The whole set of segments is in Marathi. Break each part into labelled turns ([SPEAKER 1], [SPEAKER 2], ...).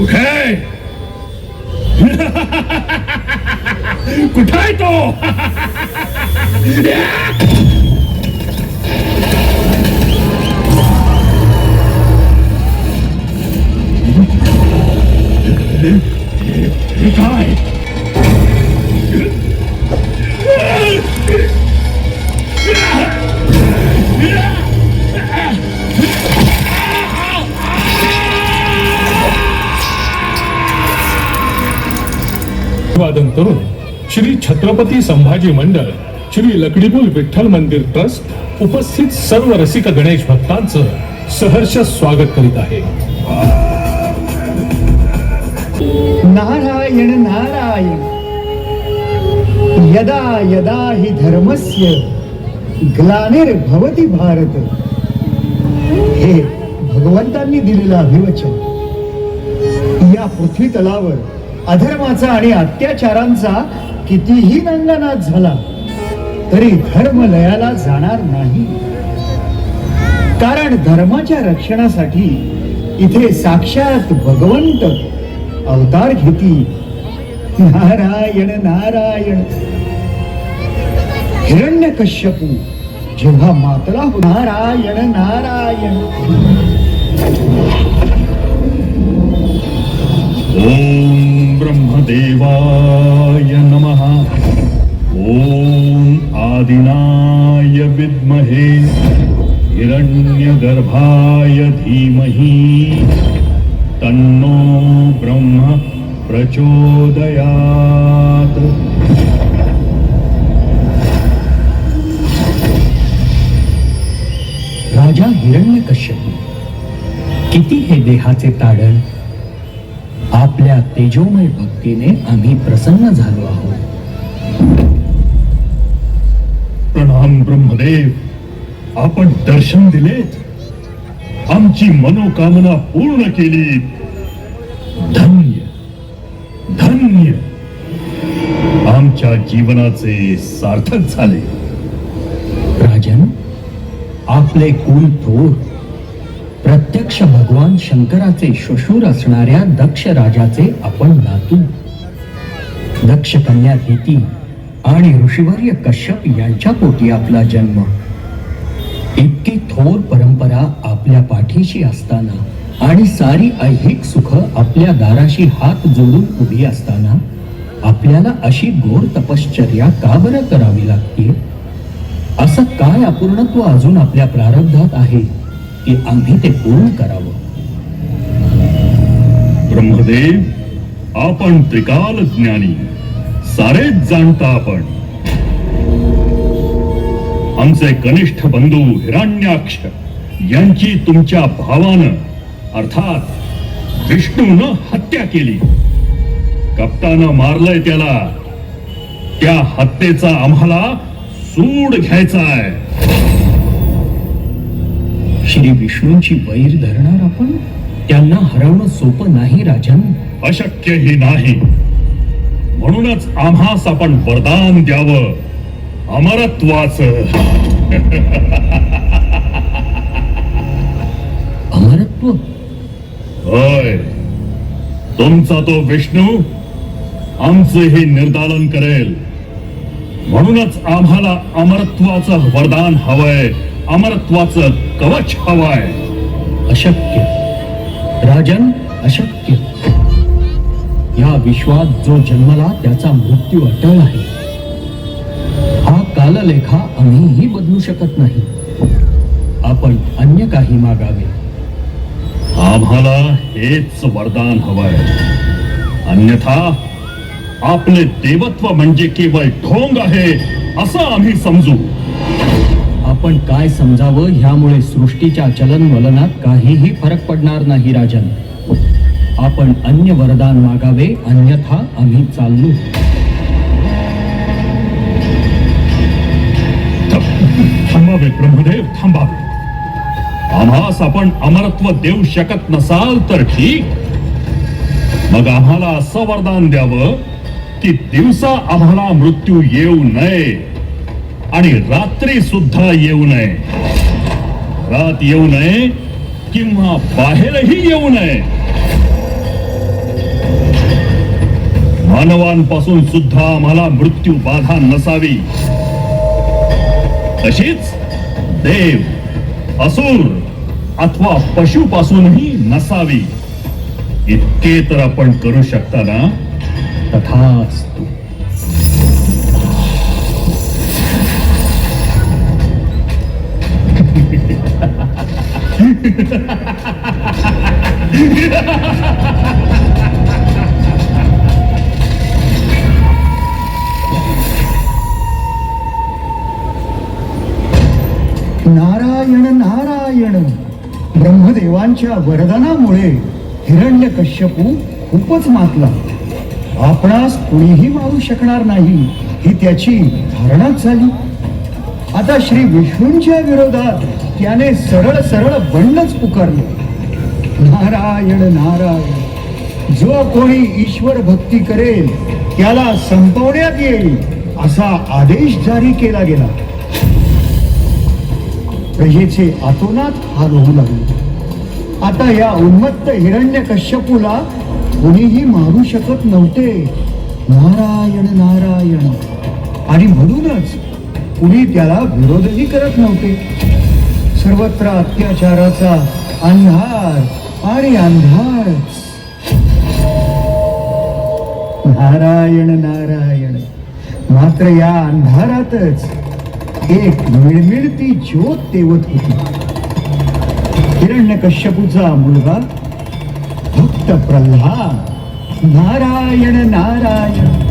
[SPEAKER 1] कुठे कुठे आहे तो हे काय
[SPEAKER 2] वादन करून श्री छत्रपती संभाजी मंडळ श्री लकडीबुल विठ्ठल मंदिर ट्रस्ट उपस्थित सर्व रसिक गणेश भक्तांचं सहर्ष स्वागत करीत आहे.
[SPEAKER 3] नारायण नारायण यदा यदा हि धर्मस्य ग्लानिर्भवती भारत। हे भगवंतांनी दिलेलं अभिवचन या पृथ्वी तलावर अधर्माचा आणि अत्याचारांचा कितीही नंदनाद झाला तरी धर्म लयाला जाणार नाही. कारण धर्माच्या रक्षणासाठी इथे साक्षात भगवंत अवतार घेती नारायण नारायण. हिरण्य कश्यपू जेव्हा मातला हो नारायण नारायण.
[SPEAKER 1] ओम ब्रह्मदेवाय नमः। ओम आदिनाय विद्महे। हिरण्यगर्भाय धीमहि। तन्नो ब्रह्म प्रचोदयात्।
[SPEAKER 3] राजा हिरण्यकश्यप किती हे देहाचे ताडण? आपल्या तेजोमय भक्तीने आम्ही प्रसन्न झालो आहोत.
[SPEAKER 1] प्रणाम ब्रह्मदेव. आपण दर्शन दिलेत. आमची मनोकामना पूर्ण केली धन्य धन्य. आमच्या जीवनाचे सार्थक झाले.
[SPEAKER 3] राजन आपले कुल थोर प्रत्यक्ष भगवान शंकराचे श्वशूर असणाऱ्या दक्ष राजाचे आपण नातू. दक्ष कन्या घेती आणि ऋषिवर्य कश्यप यांच्या पोटी आपला जन्म. इतकी थोर परंपरा आपल्या पाठीशी असताना आणि सारी ऐहिक सुख आपल्या दाराशी हात जोडून उभी असताना आपल्याला अशी घोर तपश्चर्या का बरं करावी लागते असं काय अपूर्णत्व अजून आपल्या प्रारब्धात आहे? की आम्ही ते पूर्ण करावं.
[SPEAKER 1] ब्रह्मदेव आपण त्रिकाल ज्ञानी. सारेच जाणता आपण. आमचे कनिष्ठ बंधू हिरण्याक्ष यांची तुमच्या भावानं अर्थात विष्णून हत्या केली. कप्तानं मारलंय त्याला. त्या हत्येचा आम्हाला सूड घ्यायचा आहे.
[SPEAKER 3] श्री विष्णूंची वैर धरणार आपण? त्यांना हरवणं सोपं नाही राजन.
[SPEAKER 1] अशक्यही नाही. म्हणूनच आम्हास आपण वरदान द्यावं. अमरत्वाचं.
[SPEAKER 3] अमरत्व?
[SPEAKER 1] होय. तुमचा तो विष्णू आमचे हे निर्दालन करेल. म्हणूनच आम्हाला अमरत्वाचं वरदान हवंय. अमरत्वाचं कवच हवाय.
[SPEAKER 3] अशक्य. राजन अशक्य. या विश्वात जो जन्मला त्याचा मृत्यू अटळ आहे. हा काललेखा आम्हीही बदलू शकत नाही. आपण अन्य काही मागावे.
[SPEAKER 1] आम्हाला हेच वरदान हवंय. अन्यथा आपले देवत्व म्हणजे केवळ ढोंग आहे असं आम्ही समजू.
[SPEAKER 3] आपण काय समजावं ह्यामुळे सृष्टीच्या चलनवलनात काहीही फरक पडणार नाही राजन. आपण अन्य वरदान मागावे अन्यथा आम्ही चाललो.
[SPEAKER 1] थांबावे ब्रह्मदेव थांबावे आम्हास आपण अमरत्व देऊ शकत नसाल तर ठीक. मग आम्हाला असं वरदान द्यावं की दिवसा आम्हाला मृत्यू येऊ नये. आणि रात्री सुद्धा येऊ नये. रात येऊ नये किंवा बाहेरही येऊ नये. मानवांपासून सुद्धा आम्हाला मृत्यू बाधा नसावी. तशीच देव असुर अथवा पशुपासूनही नसावी. इतके तर आपण करू शकता ना?
[SPEAKER 3] तथास्तु
[SPEAKER 4] नारायण नारायण. ब्रह्मदेवांच्या वरदानामुळे हिरण्य कश्यपू खूपच मातला. आपणास कुणीही मारू शकणार नाही ही त्याची धारणाच झाली. आता श्री विष्णूंच्या विरोधात त्याने सरळ सरळ बंडच पुकारले. नारायण नारायण जो कोणी ईश्वर भक्ती करेल त्याला संपवण्यात येईल असा आदेश जारी केला गेला. प्रजेचे आतोनात हाल होऊ लागले. आता या उन्मत्त हिरण्य कश्यपूला कोणीही मारू शकत नव्हते. नारायण नारायण. आणि म्हणूनच कुणी त्याला विरोधही करत नव्हते. सर्वत्र अत्याचाराचा अंधार आणि अंधार. नारायण नारायण. मात्र या अंधारातच एक मिळमिळती ज्योत तेवत होती. हिरण्य कश्यपूचा मुलगा भक्त प्रल्हाद. नारायण नारायण.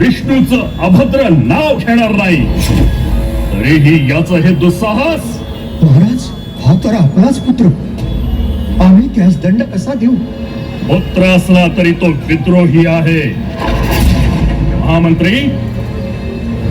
[SPEAKER 1] विष्णूचं अभद्र नाव घेणार नाही. तरीही याचं हे दुस्साहस?
[SPEAKER 4] महाराज हा तर आपलाच पुत्र. आम्ही त्यास दंड कसा देऊ?
[SPEAKER 1] पुत्र असला तरी तो विद्रोही आहे. महामंत्री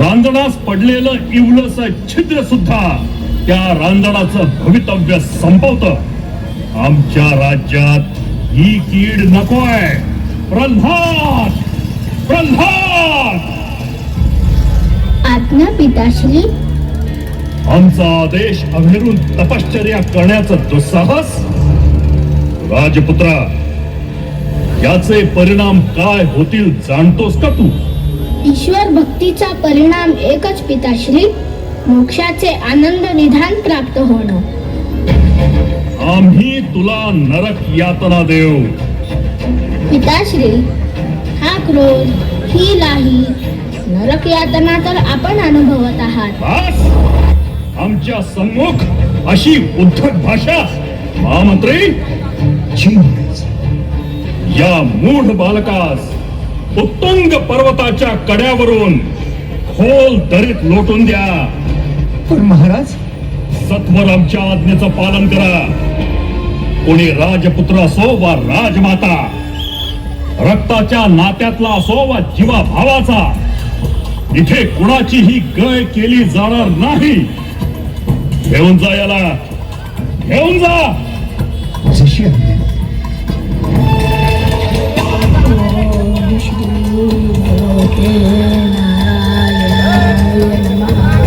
[SPEAKER 1] रांजणास पडलेलं इवलस छिद्र सुद्धा त्या रांजणाचं भवितव्य संपवत. आमच्या राज्यात ही कीड नकोय. प्रल्हाद! प्रल्हाद!
[SPEAKER 5] आज्ञा पिताश्री.
[SPEAKER 1] आमचा आदेश अभेरून तपश्चर्या करण्याचं दुस्साहस राजपुत्रा याचे परिणाम काय होतील जाणतोस का तू?
[SPEAKER 5] ईश्वर भक्तीचा परिणाम एकच पिताश्री मोक्षाचे आनंद निधान प्राप्त होणं.
[SPEAKER 1] आम्ही तुला नरक यातना देऊ.
[SPEAKER 5] पिताश्री हा क्रोध ही लाही नरक यातना तर आपण अनुभवत आहात.
[SPEAKER 1] बस! आमच्या सम्मुख अशी उद्धट भाषा महामंत्री या मूढ बालकास उत्तुंग पर्वताच्या कड्यावरून खोल दरीत लोटून द्या.
[SPEAKER 4] पण महाराज?
[SPEAKER 1] सत्वर आमच्या आज्ञेचं पालन करा. कोणी राजपुत्र असो वा राजमाता रक्ताच्या नात्यातला असो वा जीवा भावाचा इथे कुणाचीही गय केली जाणार नाही. घेऊन जा याला. घेऊन जा.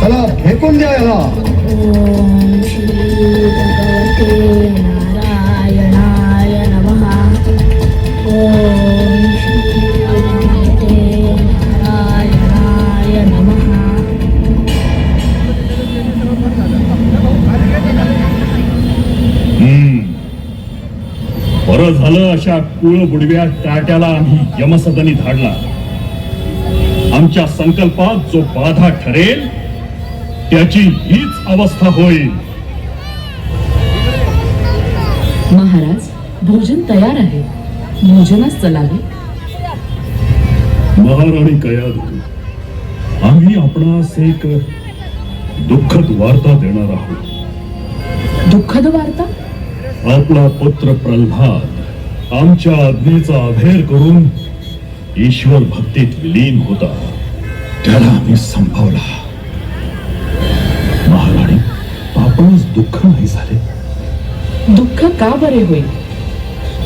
[SPEAKER 4] चला फेकून द्या याला.
[SPEAKER 1] अशा कुळ बुडव्या टाट्याला आम्ही यमसदनी धाडला. आमच्या संकल्पात जो बाधा ठरेल त्याची हीच अवस्था होईल.
[SPEAKER 6] महाराज भोजन तयार आहे. भोजनास चलावे.
[SPEAKER 1] महाराणी कयाद आम्ही आपणास एक दुःखद वार्ता देणार आहोत.
[SPEAKER 6] दुःखद वार्ता?
[SPEAKER 1] आपला पुत्र प्रल्हाद आमच्या आज्ञेचा अभेर करून ईश्वर भक्तीत विलीन होता. त्याला आम्ही संपवला महाराणी आपणच दुःख नाही झाले?
[SPEAKER 6] दुःख का बरे होईल?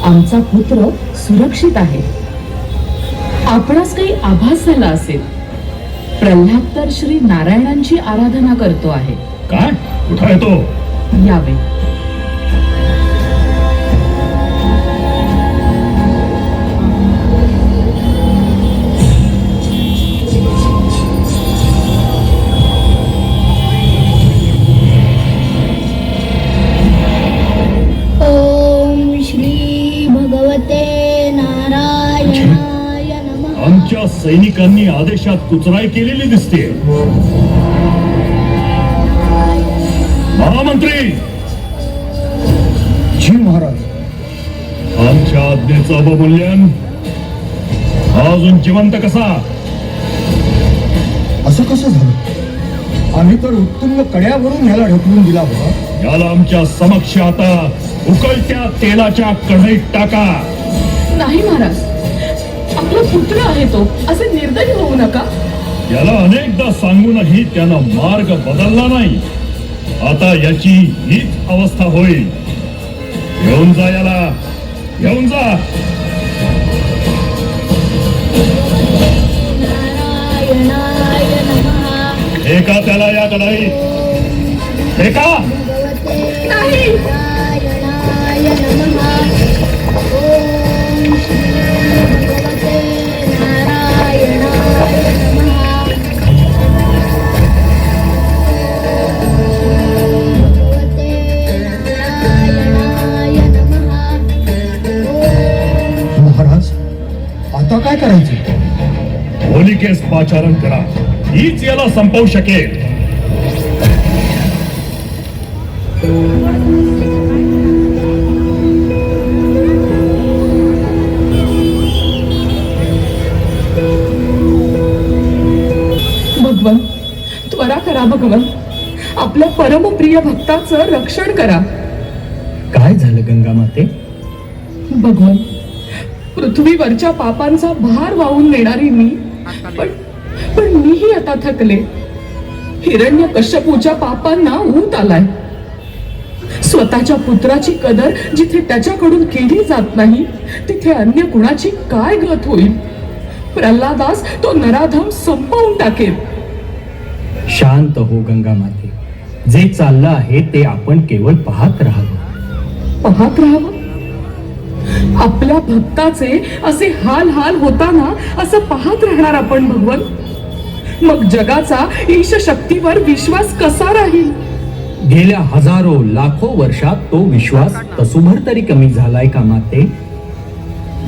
[SPEAKER 6] आमचा पुत्र सुरक्षित आहे. आपणास काही आभास झाला असेल. प्रल्हाद तर श्री नारायणांची आराधना करतो आहे.
[SPEAKER 1] काय? कुठं आहे तो?
[SPEAKER 6] यावे
[SPEAKER 1] सैनिकांनी आदेशात कुचराई केलेली दिसते. महामंत्री!
[SPEAKER 4] जी महाराज.
[SPEAKER 1] आमच्या आज्ञेचं अवमूल्यन हा अजून जिवंत कसा?
[SPEAKER 4] असं कसं झालं? आम्ही तर उत्तुंग कड्यावरून ह्याला ढकलून दिला होता
[SPEAKER 1] याला आमच्या समक्ष आता उकळत्या तेलाच्या कढईत टाका.
[SPEAKER 6] नाही महाराज. आपला पुत्र आहे तो. असे निर्दयी होऊ नका.
[SPEAKER 1] याला अनेकदा सांगूनही त्यानं मार्ग बदलला नाही. आता याची हीच अवस्था होईल. घेऊन जा याला. घेऊन जा. एका त्याला या कढईत एका
[SPEAKER 6] नाही.
[SPEAKER 1] होलिकेस पाचारण करा. हीच याला संपवू शकेल.
[SPEAKER 6] भगवन त्वरा करा भगवन. आपल्या परमप्रिय भक्ताचं रक्षण करा.
[SPEAKER 3] काय झालं गंगा माते?
[SPEAKER 6] भगवन पृथ्वीवरच्या पापांचा भार वाहून नेणारी मी पण पण मीही आता थकले. हिरण्य कश्यपूच्या पापांना ऊत आलाय. स्वतःच्या पुत्राची कदर जिथे त्याच्याकडून केली जात नाही तिथे अन्य कुणाची काय गत होईल? प्रल्हादास तो नराधम संपवून टाकेल.
[SPEAKER 3] शांत हो गंगा माते. जे चाललं आहे ते आपण केवळ पाहत राहावं.
[SPEAKER 6] पाहत राहावं? आपल्या भक्ताचे असे हाल हाल होताना असं पाहत राहणार आपण भगवन? मग जगाचा ईश शक्तीवर विश्वास कसा राहील?
[SPEAKER 3] गेल्या हजारो लाखो वर्षात तो विश्वास तसुभर तरी कमी झालाय का माते?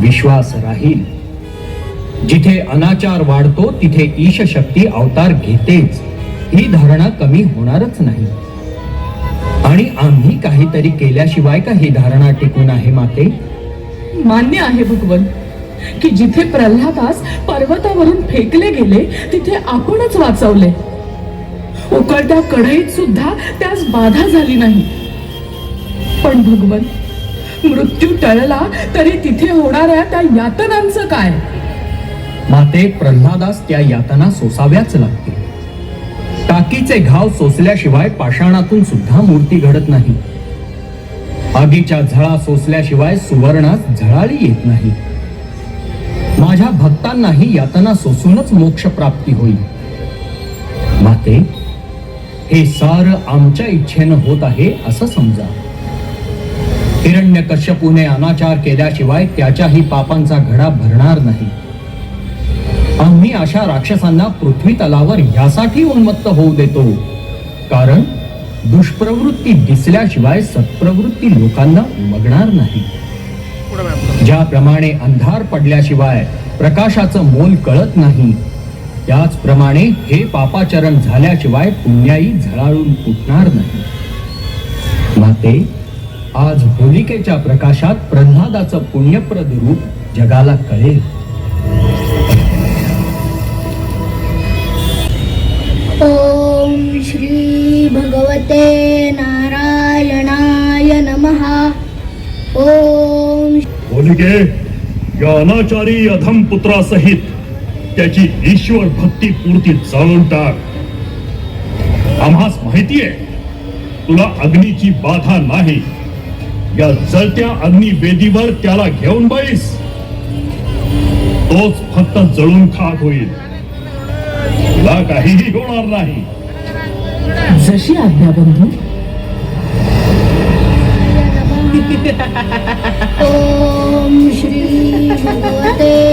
[SPEAKER 3] विश्वास राहील. जिथे अनाचार वाढतो तिथे ईश शक्ती अवतार घेतेच. ही धारणा कमी होणारच नाही. आणि आम्ही काहीतरी केल्याशिवाय का ही धारणा टिकून आहे माते?
[SPEAKER 6] मान्य आहे भगवन की जिथे प्रल्हादास पर्वतावरून फेकले गेले तिथे आपणच वाचवले. उकळत्या कढईत सुद्धा त्यास बाधा झाली नाही. पण भगवन मृत्यू टळला तरी तिथे होणाऱ्या त्या यातनांचं काय?
[SPEAKER 3] माते प्रल्हादास त्या यातना सोसाव्याच लागतील. टाकीचे घाव सोसल्याशिवाय पाषाणातून सुद्धा मूर्ती घडत नाही. आगीच्या झळा सोसल्याशिवाय सुवर्णात झळाळी येत नाही. माझ्या भक्तांनाही यातना सोसूनच मोक्ष प्राप्ती होईल. माते हे सार आमच्या इच्छेनं होत आहे असं समजा. हिरण्य कश्यपूने अनाचार केल्याशिवाय त्याच्याही पापांचा घडा भरणार नाही. आम्ही अशा राक्षसांना पृथ्वी तलावर यासाठी उन्मत्त होऊ देतो. कारण दुष्प्रवृत्ती दिसल्याशिवाय सत्प्रवृत्ती लोकांना उमगणार नाही. ज्याप्रमाणे अंधार पडल्याशिवाय प्रकाशाचं मोल कळत नाही त्याचप्रमाणे हे पापाचरण झाल्याशिवाय पुण्याई झळाळून उठणार नाही. माते आज होलिकेच्या प्रकाशात प्रल्हादाचं पुण्यप्रद रूप जगाला कळेल.
[SPEAKER 5] ओम श्री भगवते नारायणाय
[SPEAKER 1] भोलिगे या अनाचारी अधम पुत्रासहित त्याची ईश्वर भक्ती पूर्ती जाळून टाक. आम्हास माहितीये तुला अग्नीची बाधा नाही. या जळत्या अग्नी वेदीवर त्याला घेऊन बैस तोच फक्त जळून खाक होईल. तुला काहीही होणार नाही.
[SPEAKER 6] जशी आज्ञा बंधू.
[SPEAKER 5] ओम श्री भगवते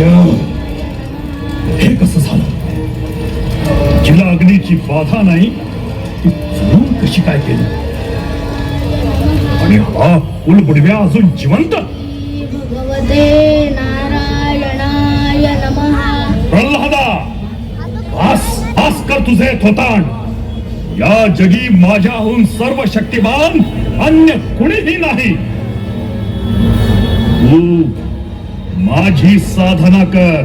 [SPEAKER 1] हे कसं झालं? जिला अग्नीची बाधा नाही ती चुरून कशी काय केली? आणि हा कुलबुडव्या अजून जिवंत? प्रल्हादा आस आस कर तुझे या जगी माझ्याहून सर्व शक्तिमान अन्य कुणीही नाही। तू माझी साधना कर.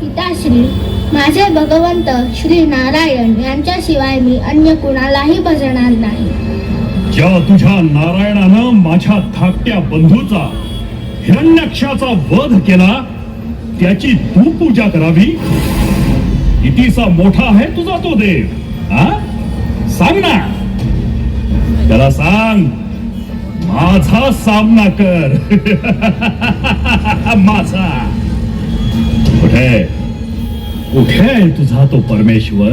[SPEAKER 5] पिताश्री माझे भगवंत श्री नारायण यांच्याशिवाय मी अन्य कुणालाही भजणार नाही.
[SPEAKER 1] ज्या तुझ्या नारायणानं माझ्या धाकट्या बंधूचा हिरण्यक्षाचा वध केला त्याची तू पूजा करावी. कितीसा मोठा आहे तुझा तो देव. हा सांग ना. त्याला सांग. माझा सामना कर. माझा. कुठे? कुठे आहे तुझा तो परमेश्वर?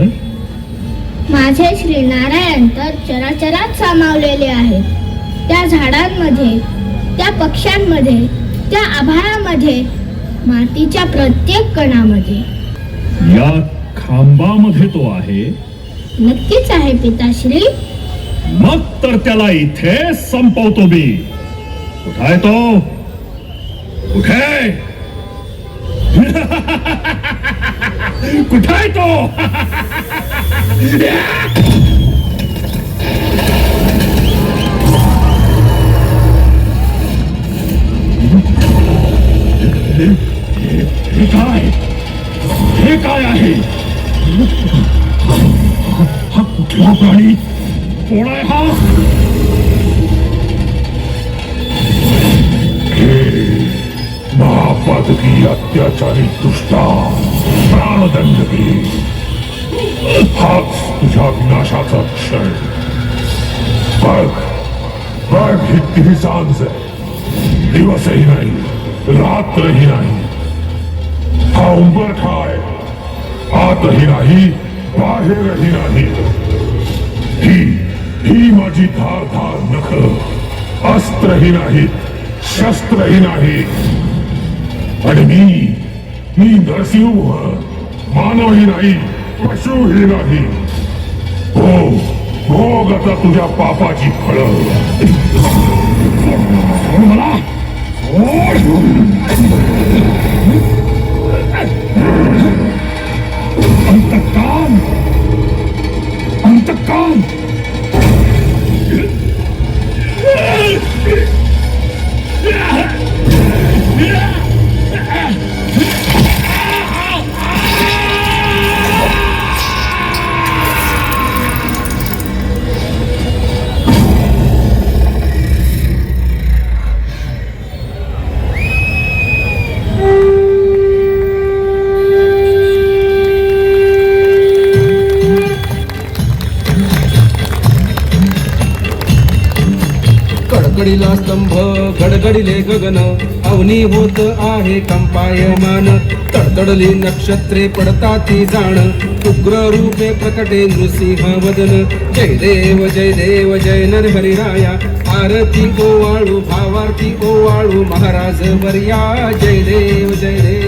[SPEAKER 5] माझे श्री नारायण तर चराचरात सामावलेले आहेत. त्या झाडांमध्ये त्या पक्ष्यांमध्ये त्या आभाळामध्ये मातीच्या प्रत्येक कणामध्ये.
[SPEAKER 1] या खांबामध्ये तो आहे?
[SPEAKER 5] नक्कीच आहे पिताश्री.
[SPEAKER 1] मग तर त्याला इथे संपवतो मी. कुठाय तो? कुठे? कुठाय तो? हे काय? हे काय आहे? हा कुठला प्राणी? कोण आहे हा
[SPEAKER 7] महापातकी अत्याचारी दुष्टा प्राणदंड घे हाच तुझ्या विनाशाचा क्षण बघ बघ ही किती सांज आहे दिवसही नाही रात्रही नाही हा उंबरठा आहे आतही नाही बाहेरही नाही ही ही माझी धार धार नख. अस्त्रही नाहीत शस्त्रही नाही. आणि मी मी नरसिंह मानवही नाही पशुही नाही. हो भोग आता तुझ्या पापाची फळ.
[SPEAKER 1] मला? अंतकाम! अंतकाम!
[SPEAKER 8] ¡Ah! गडगडिले गगन अवनी होत आहे कंपायमान तडतडली नक्षत्रे पडताती जाण. उग्र रूपे प्रकटे नृसिंह वदन. जय देव जय देव जय नरहरिराया आरती ओवाळू भावार्थी ओवाळू. महाराज वर्या. जय देव जय देव.